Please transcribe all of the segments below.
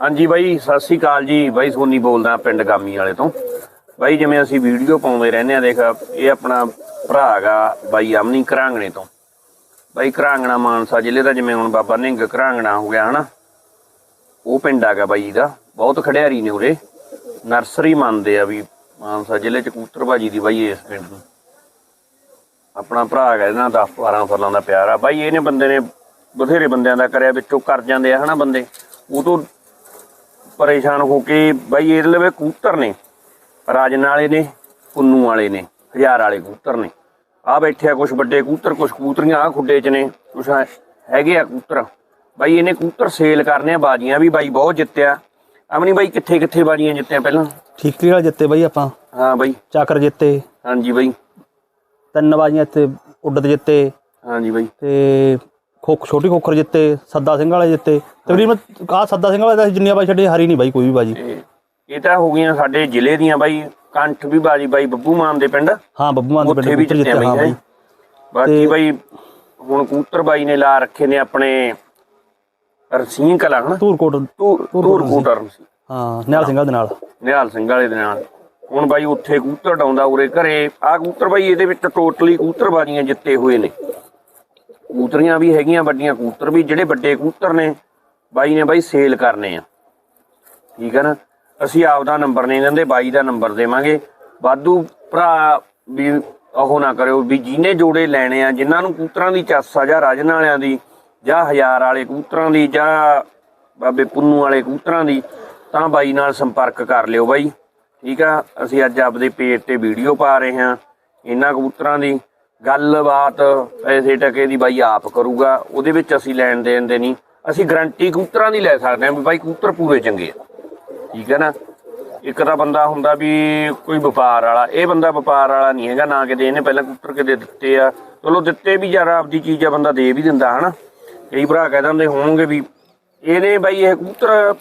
ਹਾਂਜੀ ਬਾਈ, ਸਤਿ ਸ੍ਰੀ ਅਕਾਲ ਜੀ। ਬਾਈ ਸੋਨੀ ਬੋਲਦਾ ਪਿੰਡ ਗਾਮੀ ਵਾਲੇ ਤੋਂ। ਬਾਈ ਜਿਵੇਂ ਅਸੀਂ ਵੀਡੀਓ ਪਾਉਂਦੇ ਰਹਿੰਦੇ ਆ ਦੇਖ, ਇਹ ਆਪਣਾ ਭਰਾ ਹੈਗਾ ਬਾਈ ਅਮਨੀ ਘਰਾਂਗਣੇ ਤੋਂ। ਬਾਈ ਘਰਾਂਗਣਾ ਮਾਨਸਾ ਜ਼ਿਲ੍ਹੇ ਦਾ, ਜਿਵੇਂ ਹੁਣ ਬਾਬਾ ਨਿੰਗ ਘਰਾਂਗਣਾ ਹੋ ਗਿਆ, ਹਨਾ? ਉਹ ਪਿੰਡ ਹੈਗਾ ਬਾਈ ਦਾ। ਬਹੁਤ ਖੜਿਆਰੀ ਨੇ ਉਰੇ। ਨਰਸਰੀ ਮੰਨਦੇ ਆ ਵੀ ਮਾਨਸਾ ਜ਼ਿਲ੍ਹੇ ਚ ਕਬੂਤਰਬਾਜੀ ਦੀ ਬਾਈ ਇਸ ਪਿੰਡ ਨੂੰ। ਆਪਣਾ ਭਰਾ ਹੈਗਾ ਇਹਨਾਂ 10 12 ਸਾਲਾਂ ਦਾ ਪਿਆਰ ਆ। ਬਾਈ ਇਹਨੇ ਬੰਦੇ ਨੇ ਬਥੇਰੇ ਬੰਦਿਆਂ ਦਾ ਕਰਿਆ, ਵਿੱਚੋਂ ਕਰ ਜਾਂਦੇ ਆ, ਹਨਾ ਬੰਦੇ? ਉਹ ਤੋਂ ਪਰੇਸ਼ਾਨ ਹੋ ਕੇ ਬਾਈ ਇਹਦੇ ਲਵੇ ਕਬੂਤਰ ਨੇ ਰਾਜਨ ਵਾਲੇ ਨੇ ਪੁੰਨੂ ਵਾਲੇ ਨੇ ਹਜ਼ਾਰ ਵਾਲੇ ਕਬੂਤਰ ਨੇ। ਆ ਬੈਠੇ ਆ ਕੁਝ ਵੱਡੇ ਕਬੂਤਰ ਕੁਝ ਕਬੂਤਰੀਆਂ ਆ ਖੁੱਡੇ ਚ ਨੇ ਕੁਝ ਹੈਗੇ ਆ ਕਬੂਤਰ। ਬਾਈ ਇਹਨੇ ਕਬੂਤਰ ਸੇਲ ਕਰਨੇ ਆ ਬਾਜੀਆਂ ਵੀ ਬਾਈ ਬਹੁਤ ਜਿੱਤਿਆ। ਅਮਨੀ ਬਾਈ ਕਿੱਥੇ ਕਿੱਥੇ ਬਾਜੀਆਂ ਜਿੱਤਿਆ ਪਹਿਲਾਂ? ਠੀਕਰੀ ਵਾਲੇ ਜਿੱਤੇ ਬਈ ਆਪਾਂ। ਹਾਂ ਬਾਈ। ਚਾਕਰ ਜਿੱਤੇ। ਹਾਂਜੀ ਬਾਈ। ਤਿੰਨ ਬਾਜੀਆਂ ਇੱਥੇ ਉੱਡਦ ਜਿੱਤੇ। ਹਾਂਜੀ ਬਾਈ। ਤੇ ਖੋਖ ਛੋਟੀ ਖੋਖਰ ਜਿੱਤੇ ਸੱਦਾ ਸਿੰਘ ਵਾਲੇ ਜਿੱਤੇ। ਤਕਰੀਬਨ ਆ ਸੱਦਾ ਸਿੰਘ ਵਾਲੇ ਦਾ ਜਿੰਨੀਆਂ ਬਾਜੀ ਛੱਡੀ ਹਾਰੀ ਨਹੀਂ ਬਾਈ ਕੋਈ ਵੀ ਬਾਜੀ। ਇਹ ਤਾਂ ਹੋ ਗਈਆਂ ਸਾਡੇ ਜ਼ਿਲ੍ਹੇ ਦੀਆਂ ਬਾਈ ਕੰਠ ਵੀ ਬਾਜੀ ਬਾਈ ਬੱਬੂ ਮਾਨ ਦੇ ਪਿੰਡ। ਹਾਂ ਬੱਬੂ ਮਾਨ ਦੇ ਉੱਥੇ ਪਿੰਡ ਵੀ ਕਬੂਤਰ ਜਿੱਤੇ ਹਾਂ ਬਾਈ ਬਾਈ। ਬਾਕੀ ਬਾਈ ਹੁਣ ਕਬੂਤਰ ਬਾਈ ਨੇ ਲਾ ਰੱਖੇ ਨੇ ਆਪਣੇ ਰਸੀਨ ਕਲਾ ਹਨਾ? ਧੂਰਕੋਟ ਕੂਟਰ ਹਾਂ ਨਿਹਾਲ ਸਿੰਘ ਦੇ ਨਾਲ। ਨਿਹਾਲ ਸਿੰਘ ਵਾਲੇ ਦੇ ਨਾਲ। ਹੁਣ ਬਾਈ ਉੱਥੇ ਕਬੂਤਰ ਡਾਉਂਦਾ ਉਰੇ ਘਰੇ। ਆ ਕਬੂਤਰ ਬਾਈ ਇਹਦੇ ਵਿੱਚ ਟੋਟਲੀ ਕਬੂਤਰਬਾਜ਼ੀਆਂ ਜਿੱਤੇ ਹੋਏ ਨੇ। ਕੂਤਰੀਆਂ ਵੀ ਹੈਗੀਆਂ, ਵੱਡੀਆਂ ਕੂਤਰ ਵੀ, ਜਿਹੜੇ ਵੱਡੇ ਕਬੂਤਰ ਨੇ, ਬਾਈ ਨੇ ਬਾਈ ਸੇਲ ਕਰਨੇ ਆ। ਠੀਕ ਹੈ ਨਾ? ਅਸੀਂ ਆਪਦਾ ਨੰਬਰ ਨਹੀਂ ਦਿੰਦੇ ਬਾਈ ਦਾ ਨੰਬਰ ਦੇਵਾਂਗੇ। ਵਾਧੂ ਭਰਾ ਵੀ ਉਹ ਨਾ ਕਰਿਓ ਵੀ ਜਿਹਨੇ ਜੋੜੇ ਲੈਣੇ ਆ, ਜਿਨ੍ਹਾਂ ਨੂੰ ਕੂਤਰਾਂ ਦੀ ਚਾਸਾ ਜਾਂ ਰਾਜਨ ਵਾਲਿਆਂ ਦੀ, ਜਾਂ ਹਜ਼ਾਰ ਵਾਲੇ ਕਬੂਤਰਾਂ ਦੀ, ਜਾਂ ਬਾਬੇ ਪੁੰਨੂ ਵਾਲੇ ਕਬੂਤਰਾਂ ਦੀ, ਤਾਂ ਬਾਈ ਨਾਲ ਸੰਪਰਕ ਕਰ ਲਿਓ ਬਾਈ। ਠੀਕ ਆ? ਅਸੀਂ ਅੱਜ ਆਪਦੇ ਪੇਜ ਤੇ ਵੀਡੀਓ ਪਾ ਰਹੇ ਹਾਂ, ਇਹਨਾਂ ਕਬੂਤਰਾਂ ਦੀ। ਗੱਲਬਾਤ ਪੈਸੇ ਟਕੇ ਦੀ ਬਾਈ ਆਪ ਕਰੂਗਾ, ਉਹਦੇ ਵਿੱਚ ਅਸੀਂ ਲੈਣ ਦੇਣ ਦੇ ਨਹੀਂ। ਅਸੀਂ ਗਰੰਟੀ ਕੂਤਰਾਂ ਦੀ ਲੈ ਸਕਦੇ ਹਾਂ ਵੀ ਬਾਈ ਕੂਤਰ ਪੂਰੇ ਚੰਗੇ ਆ। ਠੀਕ ਹੈ ਨਾ? ਇੱਕ ਤਾਂ ਬੰਦਾ ਹੁੰਦਾ ਵੀ ਕੋਈ ਵਪਾਰ ਵਾਲਾ, ਇਹ ਬੰਦਾ ਵਪਾਰ ਵਾਲਾ ਨਹੀਂ ਹੈਗਾ, ਨਾ ਕਿਤੇ ਇਹਨੇ ਪਹਿਲਾਂ ਕੂਤਰ ਕਿਤੇ ਦਿੱਤੇ ਆ। ਚਲੋ ਦਿੱਤੇ ਵੀ ਯਾਰ ਆਪਦੀ ਚੀਜ਼ ਆ, ਬੰਦਾ ਦੇ ਵੀ ਦਿੰਦਾ, ਹਨਾ? ਕਈ ਭਰਾ ਕਹਿ ਦਿੰਦੇ ਹੋਣਗੇ ਵੀ ਇਹਨੇ ਬਾਈ ਇਹ ਕੂਤਰ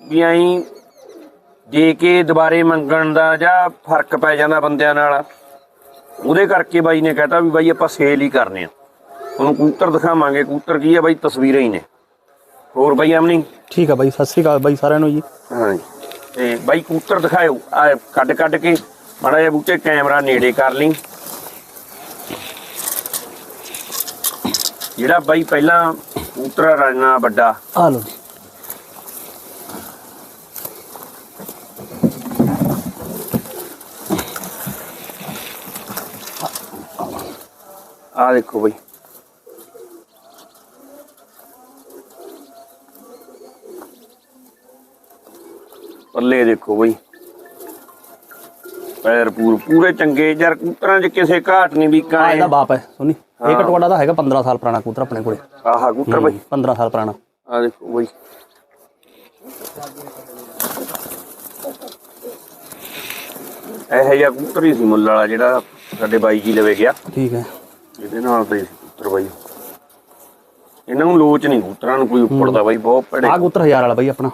ਵੀ ਐਂ ਦੇ ਕੇ ਦੁਬਾਰੇ ਮੰਗਣ ਦਾ ਜਾਂ ਫ਼ਰਕ ਪੈ ਜਾਂਦਾ ਬੰਦਿਆਂ ਨਾਲ। ਉਹਦੇ ਕਰਕੇ ਬਾਈ ਨੇ ਕਹਤਾ ਵੀ ਬਾਈ ਆਪਾਂ ਸੇਲ ਹੀ ਕਰਨੇ ਆ। ਉਹਨੂੰ ਕਬੂਤਰ ਦਿਖਾਵਾਂਗੇ ਕਬੂਤਰ ਕੀ ਆ ਬਾਈ ਤਸਵੀਰਾਂ ਹੀ ਨੇ। ਹੋਰ ਬਾਈ ਆਮਨੀ ਠੀਕ ਆ ਬਾਈ ਸਤਿ ਸ੍ਰੀ ਅਕਾਲ ਬਾਈ ਸਾਰਿਆਂ ਨੂੰ ਜੀ। ਹਾਂਜੀ ਤੇ ਬਾਈ ਕਬੂਤਰ ਦਿਖਾਇਓ ਆ ਕੱਢ ਕੱਢ ਕੇ ਮਾੜਾ ਜਿਹਾ ਬੂਟੇ ਕੈਮਰਾ ਨੇੜੇ ਕਰ ਲਈ। ਜਿਹੜਾ ਬਾਈ ਪਹਿਲਾਂ ਕਬੂਤਰ ਰਾਜਨਾ ਵੱਡਾ ਆ ਲਓ ਜੀ। ਆ ਦੇਖੋ ਬਾਈ ਪੱਲੇ ਦੇਖੋ ਬਾਈ। ਪੈਰ ਪੂਰ ਪੂਰੇ ਚੰਗੇ ਯਾਰ ਕਬੂਤਰਾਂ 'ਚ ਕਿਸੇ ਘਾਟ ਨਹੀਂ ਵੀ ਕਾਂ ਇਹਦਾ ਬਾਪ ਹੈ ਸੋਨੀ। ਇਹ ਕਟਵਾੜਾ ਦਾ ਹੈਗਾ 15 ਸਾਲ ਪੁਰਾਣਾ ਕਬੂਤਰ ਆਪਣੇ ਕੋਲੇ। ਆਹ ਕਬੂਤਰ ਬਾਈ। 15 ਸਾਲ ਪੁਰਾਣਾ। ਆ ਦੇਖੋ ਬਾਈ। ਇਹ ਜਿਹਾ ਕਬੂਤਰ ਹੀ ਸੀ ਮੁੱਲ ਵਾਲਾ ਜਿਹੜਾ ਸਾਡੇ ਬਾਈ ਜੀ ਲਵੇ ਗਿਆ। ਠੀਕ ਹੈ। ਇਹਦੇ ਨਾਲ ਤੇ ਕਬੂਤਰ ਬਾਈ। ਇਹਨਾਂ ਨੂੰ ਲੋਚ ਨਹੀਂ ਕਬੂਤਰਾਂ ਨੂੰ ਕੋਈ ਉੱਪੜਦਾ ਬਾਈ ਬਹੁਤ ਭੜੇ। ਆ ਕਬੂਤਰ ਹਜ਼ਾਰ ਵਾਲਾ ਬਾਈ ਆਪਣਾ।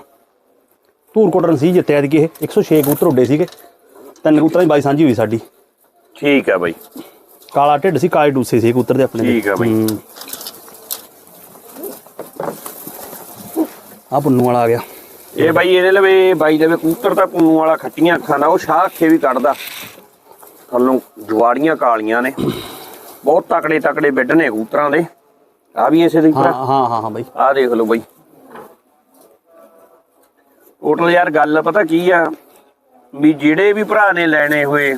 ਧੂਰਕੋਟ ਰਣਸੀ ਜਿੱਤਿਆ ਦੀ ਇਹ 106 ਕਬੂਤਰ ਉੱਡੇ ਸੀਗੇ। ਤਿੰਨ ਕਬੂਤਰਾਂ ਦੀ ਬਾਈ ਸਾਂਝੀ ਹੋਈ ਸਾਡੀ। ਠੀਕ ਹੈ ਬਾਈ। ਕਾਲਾ ਢਿੱਡ ਸੀ ਕਾਲੇ ਡੂਸੇ ਸੀ ਕਬੂਤਰ ਦੇ ਆਪਣੇ ਦੇ। ਠੀਕ ਆ ਬਾਈ। ਆ ਪੁੰਨੂ ਵਾਲਾ ਆ ਗਿਆ। ਇਹ ਬਾਈ ਇਹਦੇ ਲਵੇ ਬਾਈ ਦੇਵੇ ਕਬੂਤਰ ਤਾਂ ਪੁੰਨੂ ਵਾਲਾ ਖੱਟੀਆਂ ਅੱਖਾਂ ਦਾ ਉਹ ਸ਼ਾਹ ਅੱਖੇ ਵੀ ਕੱਢਦਾ। ਥੱਲੋਂ ਜਵਾੜੀਆਂ ਕਾਲੀਆਂ ਨੇ। ਬਹੁਤ ਤਕੜੇ ਤਕੜੇ ਬੈੱਡ ਨੇ ਕਬੂਤਰਾਂ ਦੇ। ਆ ਵੀ ਇਸੇ ਦੇ ਹਾਂ ਉੱਪਰ ਹਾਂ ਹਾਂ ਹਾਂ ਬਾਈ। ਆਹ ਦੇਖ ਲਓ ਬਾਈ। ਟੋਟਲ ਯਾਰ ਗੱਲ ਪਤਾ ਕੀ ਆ? ਵੀ ਜਿਹੜੇ ਵੀ ਭਰਾ ਨੇ ਲੈਣੇ ਹੋਏ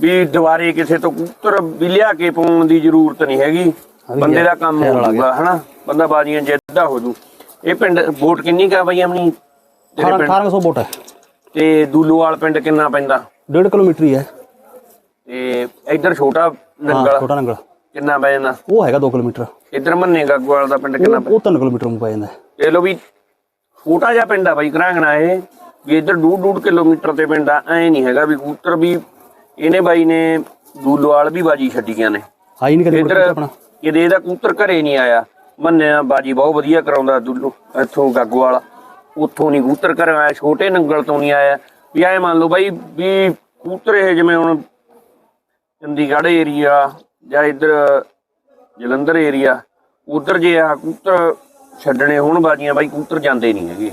ਵੀ ਦੁਬਾਰੇ ਕਿਸੇ ਤੋਂ ਕਬੂਤਰ ਵੀ ਲਿਆ ਕੇ ਪਾਉਣ ਦੀ ਜ਼ਰੂਰਤ ਨਹੀਂ ਹੈਗੀ। ਬੰਦੇ ਦਾ ਕੰਮ ਹੋ ਜਾਊਗਾ ਹਨਾ? ਬੰਦਾ ਬਾਜ਼ੀਆਂ ਜਿੱਦਾਂ ਹੋ ਜੂ। ਇਹ ਪਿੰਡ ਵੋਟ ਕਿੰਨੀ ਕਾ ਬਈ ਆਪਣੀ? ਤੇਰੇ 18 ਪਿੰਡ? 1800 ਵੋਟ ਹੈ। ਤੇ ਦੂਲੋਵਾਲ ਪਿੰਡ ਕਿੰਨਾ ਪੈਂਦਾ? 1.5 ਕਿਲੋਮੀਟਰ ਹੀ ਹੈ। ਤੇ ਇੱਧਰ ਛੋਟਾ ਨੰਗਲ। ਛੋਟਾ ਨੰਗਲ। ਕਿੰਨਾ ਪੈ ਜਾਂਦਾ? ਉਹ ਹੈਗਾ 2 ਕਿਲੋਮੀਟਰ। ਇੱਧਰ ਮੰਨੇ ਗੱਗਵਾਲ ਦਾ ਪਿੰਡ ਕਿੰਨਾ ਉਹ ਉਹ 3 ਕਿਲੋਮੀਟਰ ਨੂੰ ਪੈ ਜਾਂਦਾ। ਇਹ ਲੋ ਵੀ ਛੋਟਾ ਜਿਹਾ ਪਿੰਡ ਆ ਬਾਈ ਘਰਾਂਗਣਾ ਇਹ। ਵੀ ਇੱਧਰ ਡੂਢ ਡੂਢ ਕਿਲੋਮੀਟਰ ਤੇ ਪਿੰਡ ਆ ਐ ਨਹੀਂ ਹੈਗਾ ਵੀ ਕਬੂਤਰ ਵੀ ਇਹਨੇ ਬਾਈ ਨੇ ਦੂਲੋਵਾਲ ਵੀ ਬਾਜੀ ਛੱਡੀਆਂ ਨੇ। ਆਈ ਨਹੀਂ ਕਦੇ ਇੱਧਰ ਆਪਣਾ। ਕਿਤੇ ਇਹਦਾ ਕਬੂਤਰ ਘਰੇ ਨਹੀਂ ਆਇਆ। ਮੰਨਿਆ ਬਾਜੀ ਬਹੁਤ ਵਧੀਆ ਕਰਾਉਂਦਾ ਦੁੱਲੂ ਇੱਥੋਂ ਗੱਗਵਾਲ। ਉੱਥੋਂ ਨਹੀਂ ਕਬੂਤਰ ਘਰ ਆਇਆ ਛੋਟੇ ਨੰਗਲ ਤੋਂ ਨਹੀਂ ਆਇਆ। ਵੀ ਐ ਮੰਨ ਲਓ ਬਾਈ ਵੀ ਕਬੂਤਰ ਇਹ ਜਿਵੇਂ ਹੁਣ ਚੰਡੀਗੜ੍ਹ ਏਰੀਆ ਜਾਂ ਇੱਧਰ ਜਲੰਧਰ ਏਰੀਆ ਉਧਰ ਜੇ ਆ ਕਬੂਤਰ ਛੱਡਣੇ ਹੋਣ ਬਾਜੀਆਂ ਬਾਈ ਕਬੂਤਰ ਜਾਂਦੇ ਨਹੀਂ ਹੈਗੇ।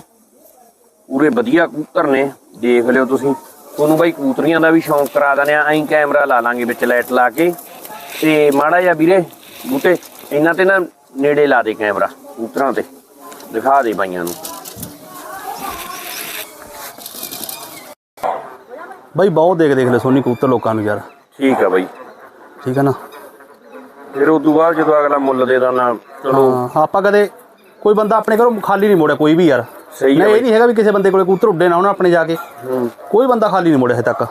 ਪੂਰੇ ਵਧੀਆ ਕਬੂਤਰ ਨੇ, ਦੇਖ ਲਿਓ ਤੁਸੀਂ। ਤੁਹਾਨੂੰ ਬਾਈ ਕਬੂਤਰੀਆਂ ਦਾ ਵੀ ਸ਼ੌਂਕ ਕਰਾ ਦਨੇ ਆ ਐਂ ਕੈਮਰਾ ਲਾ ਲਾਂਗੇ ਵਿੱਚ ਲਾਈਟ ਲਾ ਕੇ। ਤੇ ਮਾੜਾ ਜਿਹਾ ਵੀਰੇ, ਬੂਟੇ, ਇਹਨਾਂ ਤੇ ਨਾ ਨੇੜੇ ਲਾ ਦੇ ਕੈਮਰਾ ਕਬੂਤਰਾਂ ਤੇ। ਦਿਖਾ ਦੇ ਬਾਈਆਂ ਨੂੰ। ਬਾਈ ਬਹੁਤ ਦੇਖ ਦੇਖ ਲੈ ਸੋਨੀ ਕਬੂਤਰ ਲੋਕਾਂ ਨੂੰ ਯਾਰ। ਠੀਕ ਆ ਬਾਈ। ਠੀਕ ਹੈ ਨਾ? ਫਿਰ ਉਸ ਤੋਂ ਬਾਅਦ ਜਦੋਂ ਅਗਲਾ ਮੁੱਲ ਦੇ ਦਾਂ ਚਲੋ। ਹਾਂ ਆਪਾਂ ਕਦੇ ਕੋਈ ਬੰਦਾ ਆਪਣੇ ਘਰੋਂ ਖਾਲੀ ਨਹੀਂ ਮੋੜਿਆ ਕੋਈ ਵੀ ਯਾਰ। ਸਹੀ ਨਾ ਹੈ ਇਹ ਨਹੀਂ ਹੈਗਾ ਵੀ ਕਿਸੇ ਬੰਦੇ ਕੋਲੇ ਕਬੂਤਰ ਉੱਡੇ ਨਾ ਉਹਨਾਂ ਆਪਣੇ ਜਾ ਕੇ। ਹੂੰ। ਕੋਈ ਬੰਦਾ ਖਾਲੀ ਨਹੀਂ ਮੋੜਿਆ ਹਜੇ ਤੱਕ।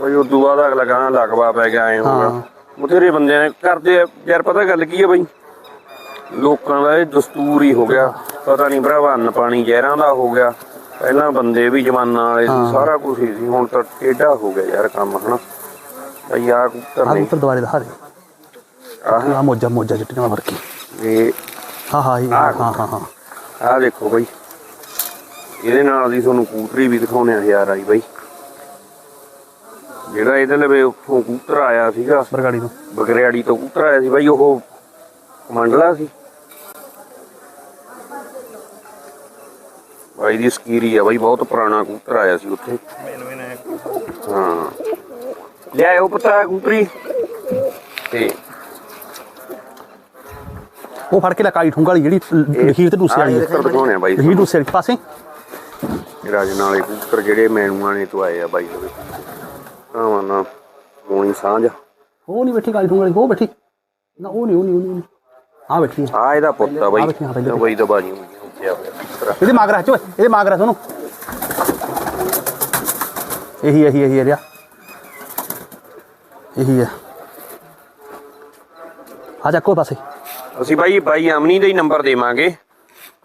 ਬਈ ਉਸ ਤੋਂ ਬਾਅਦ ਅਗਲਾ ਕਹਾਂ ਲਗਵਾ ਪੈ ਗਿਆ ਐ ਹੋਗਾ ਹਾਂ। ਬਥੇਰੇ ਬੰਦੇ ਨੇ ਕਰਦੇ ਆ। ਯਾਰ ਪਤਾ ਗੱਲ ਕੀ ਹੈ ਬਈ? ਲੋਕਾਂ ਦਾ ਇਹ ਦਸਤੂਰ ਹੀ ਹੋ ਗਿਆ। ਪਤਾ ਨਹੀਂ ਭਰਾਵਾ ਅੰਨ ਪਾਣੀ ਜ਼ਹਿਰਾਂ ਦਾ ਹੋ ਗਿਆ। ਪਹਿਲਾਂ ਬੰਦੇ ਵੀ ਜਮਾਨਾ ਵਾਲੇ ਹਾਂ। ਸਾਰਾ ਕੁਝ ਹੀ ਸੀ। ਹੁਣ ਤਾਂ ਟੇਢਾ ਹੋ ਗਿਆ ਯਾਰ ਕੰਮ ਹਨਾ? ਬਈ ਆ ਨੇ ਕਬੂਤਰ ਦੇ। ਆਹ। ਆ ਮੋਜਾ ਮੋਜਾ ਚਿੱਟੀਆਂ ਵਰ ਕੇ ਇਹ ਹਾਂ ਹਾਂ ਇਹ- ਹਾਂ ਹਾਂ ਹਾਂ। ਆਹ ਦੇਖੋ ਬਈ। ਇਹਦੇ ਨਾਲ ਦੀ ਤੁਹਾਨੂੰ ਕੂਤਰੀ ਵੀ ਦਿਖਾਉਣੇ ਆ ਯਾਰ ਆਈ ਬਈ। ਜਿਹੜਾ ਇਹਦੇ ਲਵੇ ਉੱਥੋਂ ਕੂਤਰ ਆਇਆ ਸੀਗਾ। ਬਰਗਾੜੀ ਤੋਂ। ਬਗਰਿਆੜੀ ਤੋਂ ਕੂਤਰ ਆਇਆ ਸੀ ਬਾਈ ਉਹ ਮੰਡਲਾ ਸੀ। ਬਾਈ ਦੀ ਸਕੀਰੀ ਆ ਬਾਈ ਬਹੁਤ ਪੁਰਾਣਾ ਕੂਤਰ ਆਇਆ ਸੀ ਉੱਥੇ। ਹਾਂ। ਲਿਆਇਓ ਪਤਾ ਕੂਤਰੀ ਤੇ ਉਹ ਫੜ ਕੇ ਲਕਾਈ ਠੁੰਗਾ ਵਾਲੀ ਜਿਹੜੀ ਲਖੀਰ ਤੇ ਟੂਸੇ ਵਾਲੀ ਹੈ। ਦਿਖਾਉਣੇ ਆ ਬਾਈ ਲਖੀਰ ਟੂਸੇ ਵਾਲੀ ਪਾਸੇ। ਰਾਜ ਨਾਲੇ ਕੂਤਰ ਜਿਹੜੇ ਮੈਨੂਆਂ ਨੇ ਤੋਂ ਆਏ ਆ ਬਾਈ ਲਵੇ ਆਵਾਂ ਨਾ ਹੋਣੀ ਸਾਂਝ। ਉਹ ਨਹੀਂ ਬੈਠੀ ਕਾਲੀ ਠੁੰਗਾ ਵਾਲੀ ਉਹ ਬੈਠੀ। ਨਾ ਉਹ ਨਹੀਂ ਉਹ ਨਹੀਂ ਉਹ ਨਹੀਂ ਆ ਬੈਠੀ ਆ। ਇਹਦਾ ਪੁੱਤ ਆ ਬਾਈ। ਆ ਬਾਈ ਦਾ ਬਾਜੀ ਹੋਈ ਆ ਇਹਦੇ ਮਾਗਰਾ ਚੋ ਇਹਦੇ ਮਾਗਰਾ ਸੁਣੋ ਇਹੀ ਇਹੀ ਇਹੀ ਇਹਦਾ ਇਹੀ ਹੈ ਆ ਜਾ ਪਾਸੇ। ਅਸੀਂ ਬਾਈ ਬਾਈ ਅਮਨੀ ਦਾ ਹੀ ਨੰਬਰ ਦੇਵਾਂਗੇ।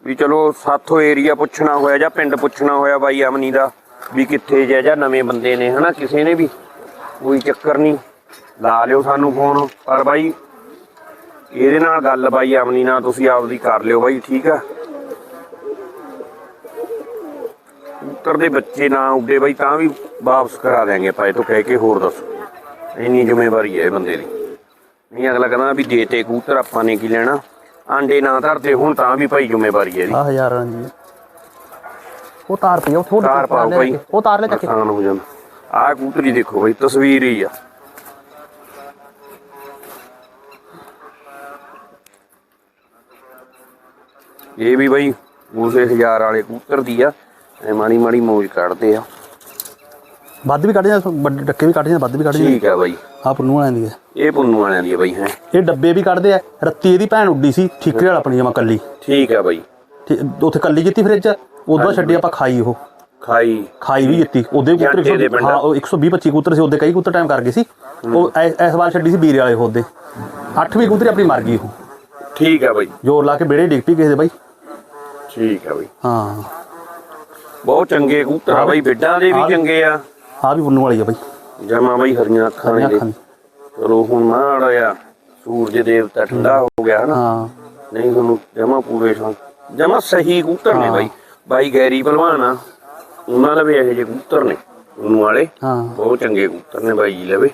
ਵੀ ਚਲੋ ਸਾਥੋਂ ਏਰੀਆ ਪੁੱਛਣਾ ਹੋਇਆ ਜਾਂ ਪਿੰਡ ਪੁੱਛਣਾ ਹੋਇਆ ਬਾਈ ਅਮਨੀ ਦਾ, ਵੀ ਕਿੱਥੇ ਜੇ ਜਾਂ ਨਵੇਂ ਬੰਦੇ ਨੇ, ਹਨਾ, ਕਿਸੇ ਨੇ ਵੀ। ਕੋਈ ਚੱਕਰ ਨਹੀਂ। ਲਾ ਲਿਓ ਸਾਨੂੰ ਫੋਨ ਪਰ ਬਾਈ, ਇਹਦੇ ਨਾਲ ਗੱਲ ਬਾਈ ਅਮਨੀ ਨਾਲ ਤੁਸੀਂ ਆਪਦੀ ਕਰ ਲਿਓ ਬਾਈ, ਠੀਕ ਆ? ਉੱਤਰ ਦੇ ਬੱਚੇ ਨਾ ਉੱਡੇ ਬਾਈ, ਤਾਂ ਵੀ ਵਾਪਸ ਕਰਾ ਦਿਆਂਗੇ ਆਪਾਂ, ਇਹ ਤੋਂ ਕਹਿ ਕੇ ਹੋਰ ਦੱਸੋ। ਇੰਨੀ ਜ਼ਿੰਮੇਵਾਰੀ ਹੈ ਇਹ ਬੰਦੇ ਦੀ। ਨਹੀਂ ਅਗਲਾ ਕਹਿੰਦਾ ਵੀ ਦੇਤੇ ਕਬੂਤਰ ਆਪਾਂ ਨੇ ਕੀ ਲੈਣਾ? ਆਂਡੇ ਨਾ ਧਰਦੇ ਹੁਣ ਤਾਂ ਵੀ ਭਾਈ ਜ਼ਿੰਮੇਵਾਰੀ ਹੈ ਇਹਦੀ। ਆ ਹਜ਼ਾਰਾਂ ਹੈ। ਉਹ ਤਾਰ ਪਈ ਉਹ ਥੋੜੀ ਤਾਰ ਪਾਓ ਭਾਈ। ਉਹ ਤਾਰ ਲੈ ਚੱਕ ਨੁਕਸਾਨ ਹੋ ਜਾਂਦਾ। ਆਹ ਕਬੂਤਰੀ ਦੇਖੋ ਭਾਈ ਤਸਵੀਰ ਹੀ ਆ। ਇਹ ਵੀ ਭਾਈ ਉਸੇ ਹਜ਼ਾਰ ਵਾਲੇ ਕਬੂਤਰ ਦੀ ਆ। ਮਾੜੀ ਮਾੜੀ ਮੌਜ ਕੱਢਦੇ ਆ। ਵੱਧ ਵੀ ਕੱਢ ਜਾਂ ਵੱਡੇ ਡੱਕੇ ਵੀ ਕੱਢ ਜਾਂ ਵੱਧ ਵੀ ਕੱਢ ਜਾਂ? ਠੀਕ ਆ ਭਾਈ ਆ ਪੁੰਨੂ ਵਾਲਿਆਂ ਦੀ ਹੈ। ਇਹ ਪੁੰਨੂ ਵਾਲਿਆਂ ਦੀ ਆ ਭਾਈ ਹੈ। ਇਹ ਡੱਬੇ ਵੀ ਕੱਢਦੇ ਆ। ਰੱਤੀ ਇਹਦੀ ਭੈਣ ਉੱਡੀ ਸੀ ਠੀਕਰੇ ਵਾਲਾ ਆਪਣੀ ਜਮਾ ਕੱਲੀ। ਠੀਕ ਆ ਠੀਕ- ਉੱਥੇ ਕੱਲੀ ਜਿੱਤੀ ਫ੍ਰਿਜ? ਉਦੋਂ ਛੱਡੀ ਆਪਾਂ ਖਾਈ ਉਹ। ਖਾਈ। ਖਾਈ ਵੀ ਜਿੱਤੀ ਉਹਦੇ ਕਬੂਤਰ ਜਾਂਟੇ ਦੇ 100 ਪਿੰਡ। ਹਾਂ ਉਹ 120 25 ਕਬੂਤਰ ਸੀ ਉਹਦੇ ਕਈ ਕਬੂਤਰ ਟਾਈਮ ਕਰ ਗਏ ਸੀ। ਉਹ ਇਸ ਵਾਰ ਛੱਡੀ ਸੀ ਵੀਰੇ ਵਾਲੇ ਉਹਦੇ ਅੱਠਵੀਂ ਕਬੂਤਰੀ ਆਪਣੀ ਮਰ ਗਈ ਉਹ। ਠੀਕ ਆ ਭਾਈ ਜ਼ੋਰ ਲਾ ਕੇ ਬੇੜੇ ਡਿੱਗ ਪਈ ਕਿਸੇ ਦੇ ਬਾਈ। ਠੀਕ ਆ ਭਾਈ ਹਾਂ। ਬਹੁਤ ਚੰਗੇ ਕਬੂਤਰ ਆ ਬਾਈ ਬਿੱਡਾਂ ਦੇ ਵੀ ਚੰਗੇ ਆ। ਆ ਵੀ ਪੁੰਨੂ ਵਾਲੀ ਆ ਬਾਈ। ਜਮਾ ਬਾਈ ਹਰੀਆਂ ਅੱਖਾਂ ਨੇ ਅੱਖਾਂ। ਚਲੋ ਹੁਣ ਮਾੜਾ ਆ ਸੂਰਜ ਦੇਵਤਾ ਠੰਡਾ ਹੋ। ਗਿਆ ਹਨਾ। ਹਾਂ। ਨਹੀਂ ਤੁਹਾਨੂੰ ਜਮਾ ਪੂਰੇ ਸ਼ਾਂ ਜਮਾ ਸਹੀ ਕਬੂਤਰ ਨੇ ਬਾਈ। ਬਾਈ ਗੈਰੀ ਭਲਵਾਨ ਆ। ਉਹਨਾਂ ਦੇ ਵੀ ਇਹੋ ਜਿਹੇ ਕਬੂਤਰ ਨੇ। ਉਹਨੂੰ ਵਾਲੇ ਹਾਂ। ਬਹੁਤ ਚੰਗੇ ਕਬੂਤਰ ਨੇ ਬਾਈ ਜੀ ਲਵੇ।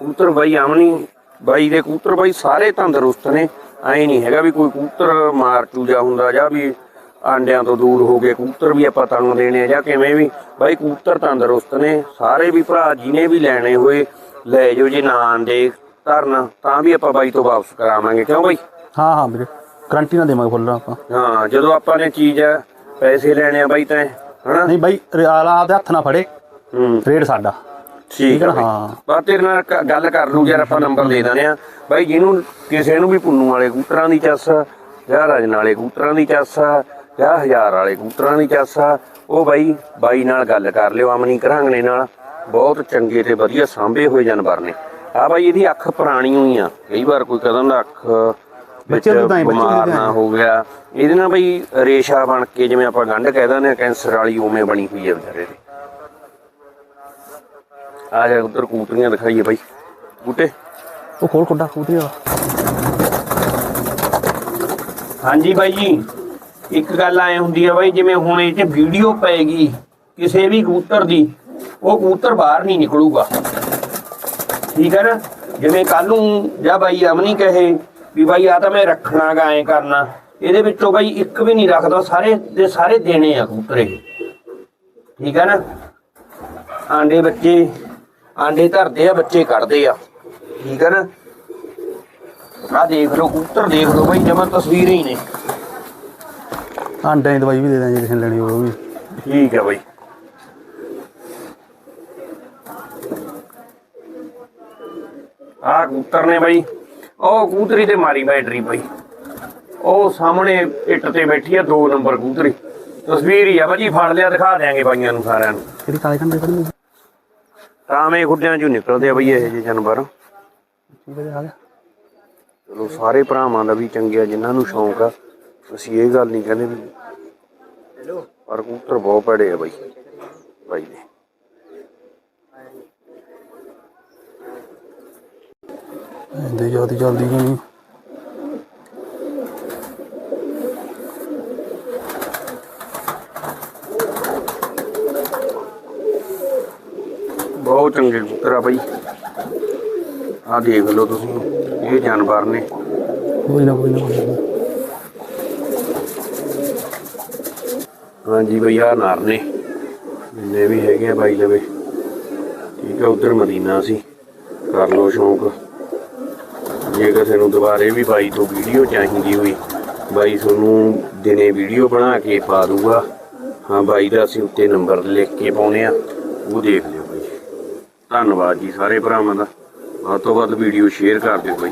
ਕਬੂਤਰ ਬਾਈ ਆਮਣੀ ਬਾਈ ਦੇ ਕਬੂਤਰ ਬਾਈ ਸਾਰੇ ਤੰਦਰੁਸਤ ਨੇ। ਐ ਨਹੀਂ ਹੈਗਾ ਵੀ ਕੋਈ ਕਬੂਤਰ ਮਾਰ ਚੂਜਾ ਹੁੰਦਾ ਜਾਂ ਵੀ ਆਂਡਿਆਂ ਤੋਂ ਦੂਰ ਹੋ ਕੇ ਕਬੂਤਰ ਵੀ ਆਪਾਂ ਤੁਹਾਨੂੰ ਦੇਣੇ ਆ ਜਾਂ ਕਿਵੇਂ ਵੀ। ਬਾਈ ਕਬੂਤਰ ਤੰਦਰੁਸਤ ਨੇ। ਸਾਰੇ ਵੀ ਭਰਾ ਜਿਹਨੇ ਵੀ ਲੈਣੇ ਹੋਏ ਲੈ ਜਾਓ ਜੇ ਨਾ ਆਂਡੇ ਧਰਨ ਤਾਂ ਵੀ ਆਪਾਂ ਬਾਈ ਤੋਂ ਵਾਪਸ ਕਰਾਵਾਂਗੇ। ਕਿਉਂ ਬਾਈ? ਹਾਂ ਹਾਂ ਵੀਰੇ। ਗਰੰਟੀ ਨਾ ਦੇਵਾਂਗੇ ਫੁੱਲ ਆਪਾਂ। ਹਾਂ ਜਦੋਂ ਆਪਾਂ ਨੇ ਚੀਜ਼ ਪੈਸੇ ਲੈਣੇ ਆ ਬਾਈ ਤਾਂ ਹਨਾ? ਨਹੀਂ ਬਾਈ ਰਿਆਲਾ ਆਪਦੇ ਹੱਥ ਨਾਲ ਫੜੇ। ਹੂੰ। ਰੇਡ ਸਾਡਾ। ਠੀਕ ਹੈ ਹੈ ਨਾ? ਬਸ ਤੇਰੇ ਨਾਲ ਗੱਲ ਕਰ ਲੂ ਯਾਰ ਆਪਾਂ ਨੰਬਰ ਦੇ ਦਿੰਦੇ ਆ। ਬਾਈ ਜਿਹਨੂੰ ਕਿਸੇ ਨੂੰ ਵੀ ਪੁੰਨੂ ਵਾਲੇ ਕੂਤਰਾਂ ਦੀ ਚੱਸ ਜਾਂ ਰਜਨ ਵਾਲੇ ਕੂਤਰਾਂ ਦੀ ਚੱਸ ਜਾਂ ਹਜ਼ਾਰ ਵਾਲੇ ਕੂਤਰਾਂ ਦੀ ਚੱਸ ਉਹ ਬਾਈ ਬਾਈ ਨਾਲ ਗੱਲ ਕਰ ਲਿਓ ਅਮਨੀ ਘਰਾਂਗਣੇ ਨਾਲ। ਬਹੁਤ ਚੰਗੇ ਤੇ ਵਧੀਆ ਸਾਂਭੇ ਹੋਏ ਜਾਨਵਰ ਨੇ। ਆ ਬਾਈ ਇਹਦੀ ਅੱਖ ਪੁਰਾਣੀ ਹੋਈ ਆ। ਕਈ ਵਾਰ ਕੋਈ ਕਦਮ ਦਾ ਅੱਖ ਬੱਚੇ ਨੂੰ ਤਾਂ ਹੀ, ਬੱਚੇ ਨੂੰ ਬਿਮਾਰ ਨਾ ਹੀ। ਗਿਆ। ਇਹਦੇ ਨਾਲ ਬਈ ਰੇਸ਼ਾ ਬਣ ਕੇ ਜਿਵੇਂ ਆਪਾਂ ਗੰਢ ਕਹਿ ਦਿੰਦੇ ਆ ਕੈਂਸਰ ਵਾਲੀ ਉਵੇਂ ਬਣੀ ਹੋਈ ਹੈ ਵਿਚਾਰੇ ਦੀ। ਆ ਜਾ ਉਧਰ ਕੂਤਰੀਆਂ ਦਿਖਾਈਏ ਬਾਈ। ਬੂਟੇ। ਉਹ ਖੋਲ ਖੁੱਡਾ ਕਬੂਤਰੀ ਵਾਲਾ। ਹਾਂਜੀ ਬਾਈ ਜੀ। ਇੱਕ ਗੱਲ ਐ ਹੁੰਦੀ ਆ ਬਾਈ, ਜਿਵੇਂ ਹੁਣ ਇਹ 'ਚ ਵੀਡੀਓ ਪਏਗੀ ਕਿਸੇ ਵੀ ਕਬੂਤਰ ਦੀ, ਉਹ ਕਬੂਤਰ ਬਾਹਰ ਨਹੀਂ ਨਿਕਲੂਗਾ। ਠੀਕ ਹੈ ਨਾ? ਜਿਵੇਂ ਕੱਲ ਨੂੰ ਜਾਂ ਬਾਈ ਅਮਨੀ ਕਹੇ ਵੀ ਬਾਈ ਆ ਤਾਂ ਮੈਂ ਰੱਖਣਾ ਗਾ ਐ ਕਰਨਾ। ਇਹਦੇ ਵਿੱਚੋਂ ਬਾਈ ਇੱਕ ਵੀ ਨਹੀਂ ਰੱਖਦਾ, ਸਾਰੇ ਦੇ ਸਾਰੇ ਦੇਣੇ ਆ ਕਬੂਤਰ ਇਹ। ਠੀਕ ਹੈ ਨਾ? ਆਂਡੇ ਬੱਚੇ, ਆਂਡੇ ਧਰਦੇ ਆ, ਬੱਚੇ ਕੱਢਦੇ ਆ। ਠੀਕ ਹੈ ਨਾ? ਆ ਦੇਖ ਲਓ, ਕਬੂਤਰ ਦੇਖ ਲਓ ਬਾਈ, ਜਮਾ ਤਸਵੀਰ ਹੀ ਨੇ। ਆਂਡਿਆਂ ਦੀ ਦਵਾਈ ਵੀ ਦੇ ਦਾਂ ਜੇ ਕਿਸੇ ਨੇ ਲੈਣੀ ਹੋਵੇ ਉਹ ਵੀ। ਠੀਕ ਹੈ ਬਾਈ। ਆ ਕਬੂਤਰ ਨੇ ਬਾਈ। ਉਹ ਕਬੂਤਰੀ ਤੇ ਮਾਰੀ ਬੈਟਰੀ ਬਾਈ। ਉਹ ਸਾਹਮਣੇ ਇੱਟ ਤੇ ਬੈਠੀ ਆ 2 ਨੰਬਰ ਕਬੂਤਰੀ। ਤਸਵੀਰ ਹੀ ਆ ਬਾਜੀ ਫੜ ਲਿਆ ਦਿਖਾ ਦਿਆਂਗੇ ਬਾਈਆਂ ਨੂੰ ਸਾਰਿਆਂ ਨੂੰ। ਕਿਹੜੀ ਕਾਲੇ ਕੰਡੇ ਪੜਨੀ ਟਾਵੇਂ ਖੁੱਡਿਆਂ ਚੋਂ ਨਿਕਲਦੇ ਆ ਬਈ ਇਹ ਜਿਹੇ ਜਾਨਵਰ। ਚਲੋ ਸਾਰੇ ਭਰਾਵਾਂ ਦਾ ਵੀ ਚੰਗਿਆ ਜਿਨ੍ਹਾਂ ਨੂੰ ਸ਼ੌਂਕ ਆ। ਅਸੀਂ ਇਹ ਗੱਲ ਨਹੀਂ ਕਹਿੰਦੇ ਵੀ ਪਰ ਕਬੂਤਰ ਬਹੁਤ ਪੜੇ ਆ ਬਾਈ ਬਾਈ ਦੇ ਇੰਦੇ ਜ਼ਿਆਦਾ ਚੱਲਦੀ ਨਹੀਂ ਬਹੁਤ ਚੰਗੇ ਕਬੂਤਰ ਆ ਬਾਈ ਆ ਦੇਖ ਲਓ ਤੁਸੀਂ ਇਹ ਜਾਨਵਰ ਨੇ ਕੋਈ ਨਾ ਕੋਈ ਨਾ ਕੋਈ ਨਾ। ਹਾਂਜੀ ਬਈ ਆ ਨਾਰ ਨੇ। ਜਿੰਨੇ ਵੀ ਹੈਗੇ ਆ ਬਾਈ ਲਵੇ ਠੀਕ ਆ, ਉਧਰ ਮਦੀਨਾ ਸੀ। ਕਰ ਲਓ ਸ਼ੌਂਕ। ਜੇ ਕਿਸੇ ਨੂੰ ਦੁਬਾਰੇ ਵੀ ਬਾਈ ਤੋਂ ਵੀਡੀਓ ਚਾਹੀਦੀ ਹੋਈ, ਬਾਈ ਤੁਹਾਨੂੰ ਦਿਨੇ ਵੀਡੀਓ ਬਣਾ ਕੇ ਪਾ ਦੂਗਾ। ਹਾਂ, ਬਾਈ ਦਾ ਅਸੀਂ ਉੱਤੇ ਨੰਬਰ ਲਿਖ ਕੇ ਪਾਉਨੇ ਆ। ਉਹ ਦੇਖ ਲਿਓ ਬਾਈ। ਧੰਨਵਾਦ ਜੀ ਸਾਰੇ ਭਰਾਵਾਂ ਦਾ। ਵੱਧ ਤੋਂ ਵੱਧ ਵੀਡੀਓ ਸ਼ੇਅਰ ਕਰ ਦਿਓ ਬਾਈ।